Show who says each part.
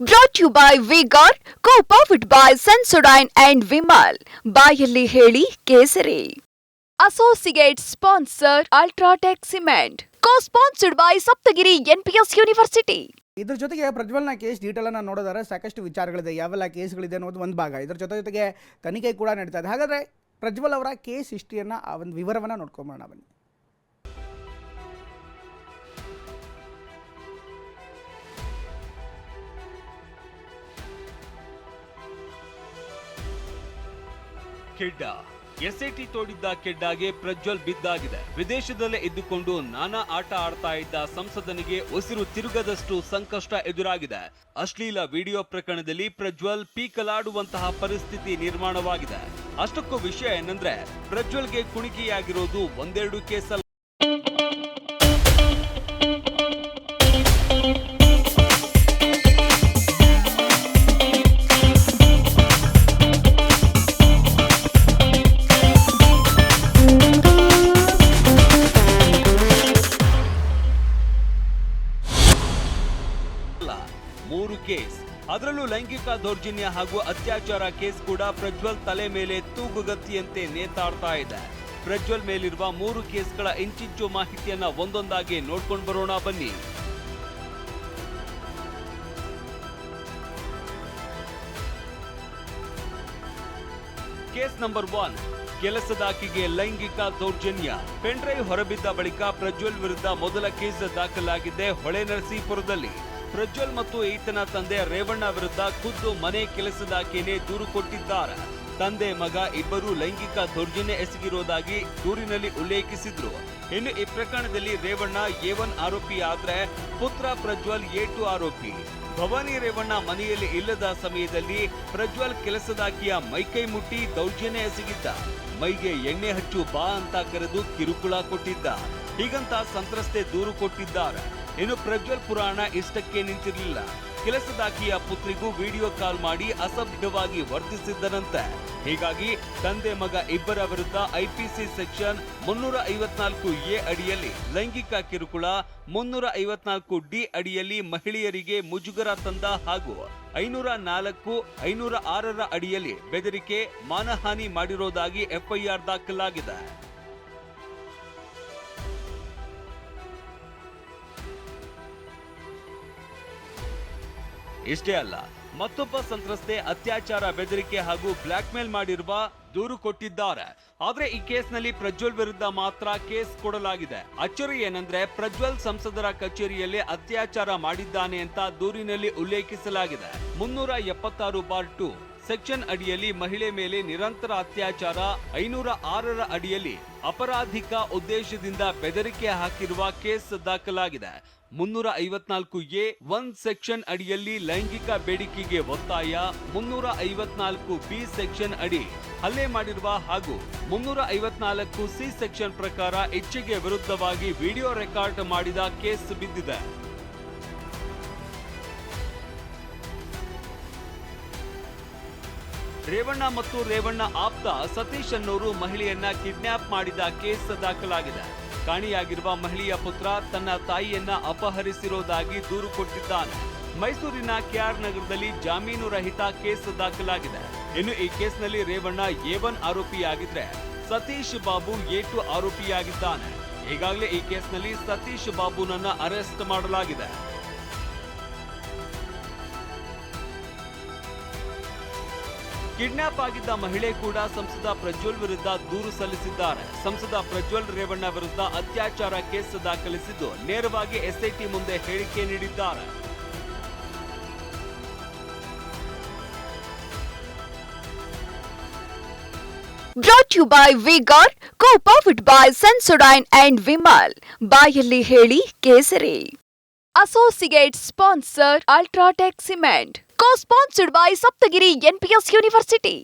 Speaker 1: Brought you by Vigor co powered by Sensodyne and Vimal ಬಾಯಲ್ಲಿ ಹೇಳಿ ಕೇಸರಿ. Associate sponsor UltraTech cement co sponsored by Saptagiri NPS university
Speaker 2: ಇದ್ರ ಜೊತೆಗೆ ಪ್ರಜ್ವಲ್ನ case detail ಅನ್ನ ನೋಡಿದರೆ ಸಾಕಷ್ಟು ವಿಚಾರಗಳಿದೆ. ಯಾವೆಲ್ಲ ಕೇಸ್ಗಳಿದೆ ಅನ್ನೋದು ಒಂದು ಭಾಗ. ಇದ್ರ ಜೊತೆ ಜೊತೆಗೆ ತನಿಖೆ ಕೂಡ ನಡೀತಾ ಇದೆ. ಹಾಗಾದ್ರೆ ಪ್ರಜ್ವಲ್ ಅವರ ಕೇಸ್ ಹಿಸ್ಟ್ರಿಯನ್ನ ಆ ಒಂದು ವಿವರವನ್ನ ನೋಡ್ಕೊಂಬೋಣ ಬನ್ನಿ.
Speaker 3: ಕೆಡ್ಡ. ಎಸ್ಐಟಿ ತೋಡಿದ್ದ ಕೆಡ್ಡಾಗೆ ಪ್ರಜ್ವಲ್ ಬಿದ್ದಾಗಿದೆ. ವಿದೇಶದಲ್ಲೇ ಇದ್ದುಕೊಂಡು ನಾನಾ ಆಟ ಆಡ್ತಾ ಇದ್ದ ಸಂಸದನಿಗೆ ಉಸಿರು ತಿರುಗದಷ್ಟು ಸಂಕಷ್ಟ ಎದುರಾಗಿದೆ. ಅಶ್ಲೀಲ ವಿಡಿಯೋ ಪ್ರಕರಣದಲ್ಲಿ ಪ್ರಜ್ವಲ್ ಪೀಕಲಾಡುವಂತಹ ಪರಿಸ್ಥಿತಿ ನಿರ್ಮಾಣವಾಗಿದೆ. ಅಷ್ಟಕ್ಕೂ ವಿಷಯ ಏನಂದ್ರೆ, ಪ್ರಜ್ವಲ್ಗೆ ಕುಣಿಕೆಯಾಗಿರೋದು ಒಂದೆರಡು ಕೇಸಲ್ಲ ಅದರಲ್ಲೂ ಲೈಂಗಿಕ ದೌರ್ಜನ್ಯ ಹಾಗೂ ಅತ್ಯಾಚಾರ ಕೇಸ್ ಕೂಡ ಪ್ರಜ್ವಲ್ ತಲೆ ಮೇಲೆ ತೂಗುಗತ್ತಿಯಂತೆ ನೇತಾಡ್ತಾ ಇದೆ. ಪ್ರಜ್ವಲ್ ಮೇಲಿರುವ ಮೂರು ಕೇಸ್ಗಳ ಇಂಚಿಂಚು ಮಾಹಿತಿಯನ್ನ ಒಂದೊಂದಾಗಿ ನೋಡ್ಕೊಂಡು ಬರೋಣ, ಬನ್ನಿ. ಕೇಸ್ ನಂಬರ್ ಒನ್ ಕೆಲಸದಾಕಿಗೆ ಲೈಂಗಿಕ ದೌರ್ಜನ್ಯ. ಪೆಂಡ್ರೈವ್ ಹೊರಬಿದ್ದ ಬಳಿಕ ಪ್ರಜ್ವಲ್ ವಿರುದ್ಧ ಮೊದಲ ಕೇಸ್ ದಾಖಲಾಗಿದೆ ಹೊಳೆನರಸೀಪುರದಲ್ಲಿ ಪ್ರಜ್ವಲ್ ಮತ್ತು ಈತನ ತಂದೆ ರೇವಣ್ಣ ವಿರುದ್ಧ ಖುದ್ದು ಮನೆ ಕೆಲಸದಾಕೆನೆ ದೂರು ಕೊಟ್ಟಿದ್ದಾರೆ. ತಂದೆ ಮಗ ಇಬ್ಬರು ಲೈಂಗಿಕ ದೌರ್ಜನ್ಯ ಎಸಗಿರುವುದಾಗಿ ದೂರಿನಲ್ಲಿ ಉಲ್ಲೇಖಿಸಿದ್ರು. ಇನ್ನು ಈ ಪ್ರಕರಣದಲ್ಲಿ ರೇವಣ್ಣ ಎ ಒನ್ ಆರೋಪಿ ಆದ್ರೆ ಪುತ್ರ ಪ್ರಜ್ವಲ್ ಎ ಟು ಆರೋಪಿ. ಭವಾನಿ ರೇವಣ್ಣ ಮನೆಯಲ್ಲಿ ಇಲ್ಲದ ಸಮಯದಲ್ಲಿ ಪ್ರಜ್ವಲ್ ಕೆಲಸದಾಕಿಯ ಮೈಕೈ ಮುಟ್ಟಿ ದೌರ್ಜನ್ಯ ಎಸಗಿದ್ದ. ಮೈಗೆ ಎಣ್ಣೆ ಹಚ್ಚು ಬಾ ಅಂತ ಕರೆದು ಕಿರುಕುಳ ಕೊಟ್ಟಿದ್ದ. ಹೀಗಂತ ಸಂತ್ರಸ್ತೆ ದೂರು ಕೊಟ್ಟಿದ್ದಾರೆ. ಇನ್ನು ಪ್ರಜ್ವಲ್ ಪುರಾಣ ಇಷ್ಟಕ್ಕೆ ನಿಂತಿರಲಿಲ್ಲ. ಕೆಲಸದಾಕಿಯ ಪುತ್ರಿಗೂ ವಿಡಿಯೋ ಕಾಲ್ ಮಾಡಿ ಅಸಭ್ಯವಾಗಿ ವರ್ತಿಸಿದ್ದನಂತೆ. ಹೀಗಾಗಿ ತಂದೆ ಮಗ ಇಬ್ಬರ ವಿರುದ್ಧ ಐಪಿಸಿ ಸೆಕ್ಷನ್ ಮುನ್ನೂರ ಐವತ್ನಾಲ್ಕು ಎ ಅಡಿಯಲ್ಲಿ ಲೈಂಗಿಕ ಕಿರುಕುಳ, ಮುನ್ನೂರ ಐವತ್ನಾಲ್ಕು ಡಿ ಅಡಿಯಲ್ಲಿ ಮಹಿಳೆಯರಿಗೆ ಮುಜುಗರ ತಂದ ಹಾಗೂ ಐನೂರ ನಾಲ್ಕು, ಐನೂರ ಆರರ ಅಡಿಯಲ್ಲಿ ಬೆದರಿಕೆ, ಮಾನಹಾನಿ ಮಾಡಿರೋದಾಗಿ ಎಫ್ಐಆರ್ ದಾಖಲಾಗಿದೆ. ಇಷ್ಟೇ ಅಲ್ಲ, ಮತ್ತೊಬ್ಬ ಸಂತ್ರಸ್ತೆ ಅತ್ಯಾಚಾರ, ಬೆದರಿಕೆ ಹಾಗೂ ಬ್ಲಾಕ್ ಮೇಲ್ ಮಾಡಿರುವ ದೂರು ಕೊಟ್ಟಿದ್ದಾರೆ. ಆದ್ರೆ ಈ ಕೇಸ್ನಲ್ಲಿ ಪ್ರಜ್ವಲ್ ವಿರುದ್ಧ ಮಾತ್ರ ಕೇಸ್ ಕೊಡಲಾಗಿದೆ. ಅಚ್ಚರಿ ಏನಂದ್ರೆ ಪ್ರಜ್ವಲ್ ಸಂಸದರ ಕಚೇರಿಯಲ್ಲಿ ಅತ್ಯಾಚಾರ ಮಾಡಿದ್ದಾನೆ ಅಂತ ದೂರಿನಲ್ಲಿ ಉಲ್ಲೇಖಿಸಲಾಗಿದೆ. ಮುನ್ನೂರ ಎಪ್ಪತ್ತಾರು ಬಾರ್ ಟು. ಸೆಕ್ಷನ್ ಅಡಿಯಲ್ಲಿ ಮಹಿಳೆ ಮೇಲೆ ನಿರಂತರ ಅತ್ಯಾಚಾರ, ಐನೂರ ಆರರ ಅಡಿಯಲ್ಲಿ ಅಪರಾಧಿಕ ಉದ್ದೇಶದಿಂದ ಬೆದರಿಕೆ ಹಾಕಿರುವ ಕೇಸ್ ದಾಖಲಾಗಿದೆ. ಮುನ್ನೂರ ಐವತ್ನಾಲ್ಕು ಎ ಒನ್ ಸೆಕ್ಷನ್ ಅಡಿಯಲ್ಲಿ ಲೈಂಗಿಕ ಬೇಡಿಕೆಗೆ ಒತ್ತಾಯ, ಮುನ್ನೂರ ಐವತ್ನಾಲ್ಕು ಬಿ ಸೆಕ್ಷನ್ ಅಡಿ ಹಲ್ಲೆ ಮಾಡಿರುವ ಹಾಗೂ ಮುನ್ನೂರ ಐವತ್ನಾಲ್ಕು ಸಿ ಸೆಕ್ಷನ್ ಪ್ರಕಾರ ಹೆಚ್ಚಿಗೆ ವಿರುದ್ಧವಾಗಿ ವಿಡಿಯೋ ರೆಕಾರ್ಡ್ ಮಾಡಿದ ಕೇಸ್ ಬಿದ್ದಿದೆ. ರೇವಣ್ಣ ಮತ್ತು ರೇವಣ್ಣ ಆಪ್ತ ಸತೀಶ್ ಅನ್ನೋರು ಮಹಿಳೆಯನ್ನ ಕಿಡ್ನ್ಯಾಪ್ ಮಾಡಿದ ಕೇಸ್ ದಾಖಲಾಗಿದೆ. ಕಾಣಿಯಾಗಿರುವ ಮಹಿಳೆಯ ಪುತ್ರ ತನ್ನ ತಾಯಿಯನ್ನ ಅಪಹರಿಸಿರೋದಾಗಿ ದೂರು ಕೊಟ್ಟಿದ್ದಾನೆ. ಮೈಸೂರಿನ ಕೆಆರ್ ನಗರದಲ್ಲಿ ಜಾಮೀನು ರಹಿತ ಕೇಸ್ ದಾಖಲಾಗಿದೆ. ಇನ್ನು ಈ ಕೇಸ್ನಲ್ಲಿ ರೇವಣ್ಣ ಎ ಒನ್ ಆರೋಪಿಯಾಗಿದ್ರೆ ಸತೀಶ್ ಬಾಬು ಎ ಟು ಆರೋಪಿಯಾಗಿದ್ದಾನೆ. ಈಗಾಗಲೇ ಈ ಕೇಸ್ನಲ್ಲಿ ಸತೀಶ್ ಬಾಬುನನ್ನ ಅರೆಸ್ಟ್ ಮಾಡಲಾಗಿದೆ. ಕಿಡ್ನಾಪ್ ಆಗಿದ್ದ ಮಹಿಳೆ ಕೂಡ ಸಂಸದ ಪ್ರಜ್ವಲ್ ವಿರುದ್ಧ ದೂರು ಸಲ್ಲಿಸಿದ್ದಾರೆ. ಸಂಸದ ಪ್ರಜ್ವಲ್ ರೇವಣ್ಣ ವಿರುದ್ಧ ಅತ್ಯಾಚಾರ ಕೇಸ್ ದಾಖಲಿಸಿದ್ದು, ನೇರವಾಗಿ ಎಸ್ಐಟಿ ಮುಂದೆ ಹೇಳಿಕೆ ನೀಡಿದ್ದಾರೆ.
Speaker 1: Brought you by Vigor co powered by Sensodyne and Vimal ಬಾಯಲ್ಲಿ ಹೇಳಿ ಕೇಸರಿ. Associate sponsor UltraTech cement co sponsored by Saptagiri NPS university